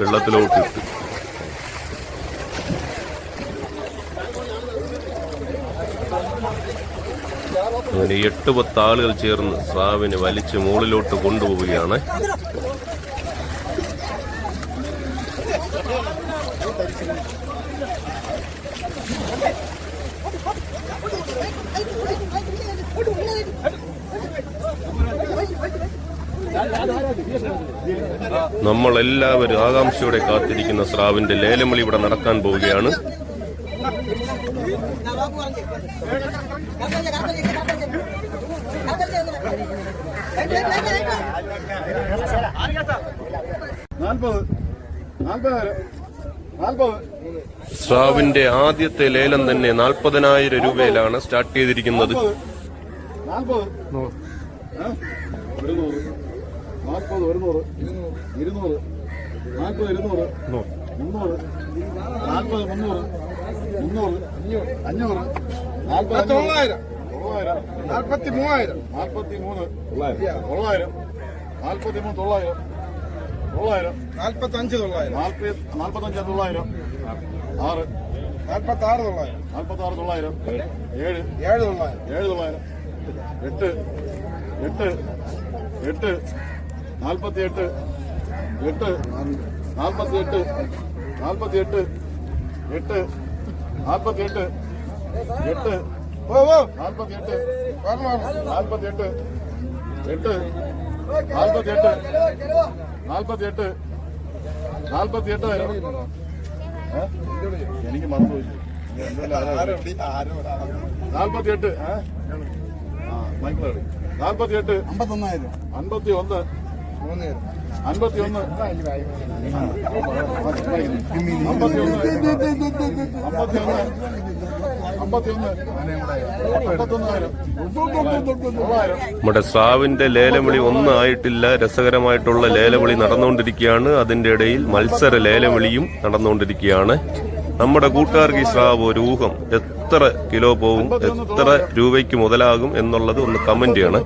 വെള്ളത്തിലോട്ടിട്ട്. അങ്ങനെ എട്ട് പത്ത് ആളുകൾ ചേർന്ന് സ്രാവിനെ വലിച്ച് മുകളിലോട്ട് കൊണ്ടുപോവുകയാണ്. നമ്മൾ എല്ലാവരും ആകാംക്ഷയോടെ കാത്തിരിക്കുന്ന സ്രാവിന്റെ ലേലമളി ഇവിടെ നടക്കാൻ പോവുകയാണ്. സ്രാവിന്റെ ആദ്യത്തെ ലേലം തന്നെ നാൽപ്പതിനായിരം രൂപയിലാണ് സ്റ്റാർട്ട് ചെയ്തിരിക്കുന്നത്. നാൽപ്പത്. നാൽപ്പത് ഒരുന്നൂറ് നൂറ് ഇരുന്നൂറ് നാൽപ്പത് ഇരുന്നൂറ് മുന്നൂറ് നാൽപ്പത് മുന്നൂറ് മുന്നൂറ് അഞ്ഞൂറ് നാൽപ്പത് തൊള്ളായിരം. തൊള്ളായിരം നാൽപ്പത്തി മൂവായിരം. നാൽപ്പത്തി മൂന്ന് തൊള്ളായിരം നാൽപ്പത്തി മൂന്ന് തൊള്ളായിരം തൊള്ളായിരം നാൽപ്പത്തഞ്ച് തൊള്ളായിരം. നാൽപ്പത്തി നാൽപ്പത്തഞ്ച് തൊള്ളായിരം ആറ് നാൽപ്പത്തി ആറ് തൊള്ളായിരം. നാൽപ്പത്തി ആറ് തൊള്ളായിരം ഏഴ് ഏഴ് തൊള്ളായിരം. ഏഴ് തൊള്ളായിരം എട്ട് എട്ട് എട്ട് നാൽപ്പത്തിയെട്ട് എട്ട് നാൽപ്പത്തിയെട്ട് നാൽപ്പത്തിയെട്ട് എട്ട് നാൽപ്പത്തിയെട്ട് എട്ട് നാൽപ്പത്തിയെട്ട് നാൽപ്പത്തിയെട്ട് എട്ട് നാൽപ്പത്തിയെട്ട് നാൽപ്പത്തിയെട്ട് നാൽപ്പത്തിയെട്ട് എനിക്ക് മറന്നുപോയി നാൽപ്പത്തിയെട്ട് നാൽപ്പത്തിയെട്ട് അമ്പത്തി ഒന്ന് അമ്പത്തി ഒന്ന് തൊള്ളായിരം നമ്മുടെ സാവിന്റെ ലേലവിളി ഒന്നും ആയിട്ടില്ല രസകരമായിട്ടുള്ള ലേലവിളി നടന്നുകൊണ്ടിരിക്കുകയാണ്. അതിന്റെ ഇടയിൽ മത്സര ലേലവിളിയും നടന്നുകൊണ്ടിരിക്കുകയാണ്. നമ്മുടെ കൂട്ടുകാർക്ക് ഈ സ്രാവ് ഒരു ഊഹം. എത്ര കിലോ പോവും എത്ര രൂപയ്ക്ക് മുതലാകും എന്നുള്ളത് ഒന്ന് കമന്റ് ചെയ്യണം.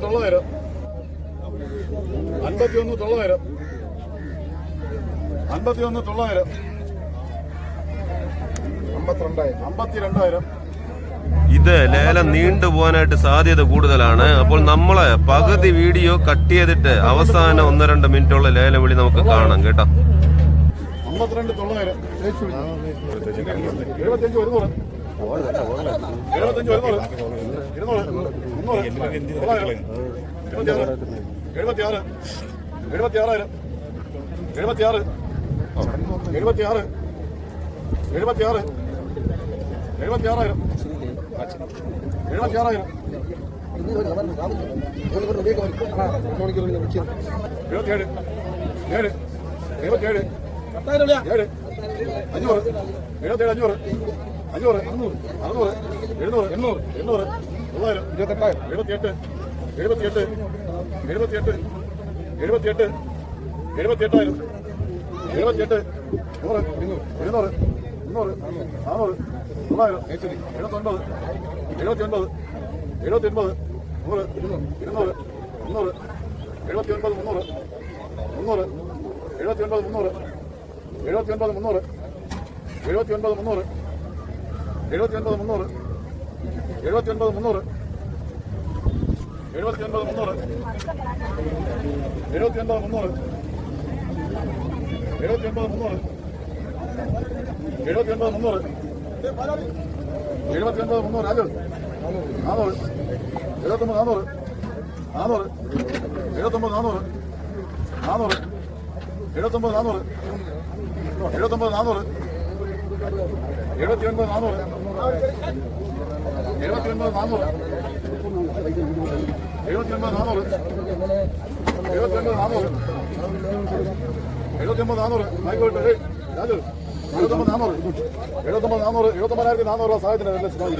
തൊള്ളായിരം അൻപത്തി ഒന്ന് തൊള്ളായിരം. അൻപത്തിയൊന്ന് തൊള്ളായിരം. അമ്പത്തിരണ്ടായിരം. ഇത് ലേലം നീണ്ടു പോകാനായിട്ട് സാധ്യത കൂടുതലാണ്. അപ്പോൾ നമ്മളെ പകുതി വീഡിയോ കട്ട് ചെയ്തിട്ട് അവസാനം ഒന്ന് രണ്ട് മിനിറ്റുള്ള ലേലം വിളി നമുക്ക് കാണാം കേട്ടോ. അമ്പത്തിരണ്ട് തൊള്ളായിരം. എഴുപത്തഞ്ച് ഒരുന്നൂറ്. എഴുപത്തഞ്ച് ഒരുന്നൂറ്. ഇരുന്നൂറ്. മുന്നൂറ്. തൊള്ളായിരം. എഴുപത്തിയാറ്. എഴുപത്തിയാറ് എഴുപത്തിയാറ്. എഴുപത്തിയാറ്. എഴുപത്തിയാറ്. എഴുപത്തിയാറായിരം. എഴുപത്തിയാറായിരം. എഴുപത്തിയേഴ്. ഏഴ്. എഴുപത്തിയേഴ്. ഏഴ്. അഞ്ഞൂറ്. എഴുപത്തേഴ് അഞ്ഞൂറ്. അഞ്ഞൂറ്. അറുന്നൂറ്. എഴുന്നൂറ്. എണ്ണൂറ്. എണ്ണൂറ്. തൊള്ളായിരം. ഇരുപത്തെട്ടായിരം എഴുപത്തിയെട്ട്. എഴുപത്തിയെട്ട്. എഴുപത്തിയെട്ട്. എഴുപത്തിയെട്ട്. എഴുപത്തിയെട്ടായിരം എഴുപത്തിയെട്ട്. നൂറ്. ഇരുന്നൂറ്. ഇരുന്നൂറ്. നാനൂറ്. തൊള്ളായിരം. എഴുപത്തൊൻപത്. എഴുപത്തിയൊൻപത്. എഴുപത്തിയൊൻപത്. നൂറ്. ഇരുന്നൂറ്. മുന്നൂറ്. എഴുപത്തിയൊൻപത്. മുന്നൂറ്. മുന്നൂറ്. എഴുപത്തിയൊൻപത്. മുന്നൂറ്. എഴുപത്തിയൊൻപത്. മുന്നൂറ്. എഴുപത്തിയൊൻപത്. മുന്നൂറ്. എഴുപത്തിയൊൻപത്. മുന്നൂറ്. എഴുപത്തിയൊൻപത്. മുന്നൂറ്. എഴുപത്തി ഒൻപത് മുന്നൂറ്. എഴുപത്തി ഒൻപത് മുന്നൂറ്. എഴുപത്തി ഒൻപത് മുന്നൂറ്. എഴുപത്തി ഒൻപത് മുന്നൂറ്. എഴുപത്തി ഒൻപത് മുന്നൂറ്. രാജു നാനൂറ്. എഴുപത്തൊമ്പത് നാനൂറ്. നാനൂറ്. എഴുപത്തൊമ്പത് നാനൂറ്. നാനൂറ്. എഴുപത്തൊമ്പത് നാനൂറ്. എഴുപത്തൊമ്പത് നാനൂറ്. എഴുപത്തി ഒൻപത് നാനൂറ്. എഴുപത്തി ഒൻപത് നാനൂറ്. എഴുപത്തിയൊൻപത് നാനൂറ് എഴുപത്തിയൊൻപത് നാനൂറ് എഴുപത്തിയൊമ്പത് നാനൂറ് ആയിക്കോട്ടെ രാജു എഴുപത്തൊമ്പത് നാനൂറ് എഴുപത്തൊമ്പത് നാനൂറ് എഴുപത്തൊമ്പതിനായിരത്തി നാനൂറ് രൂപ സഹായത്തിന് എല്ലാ സിനിമ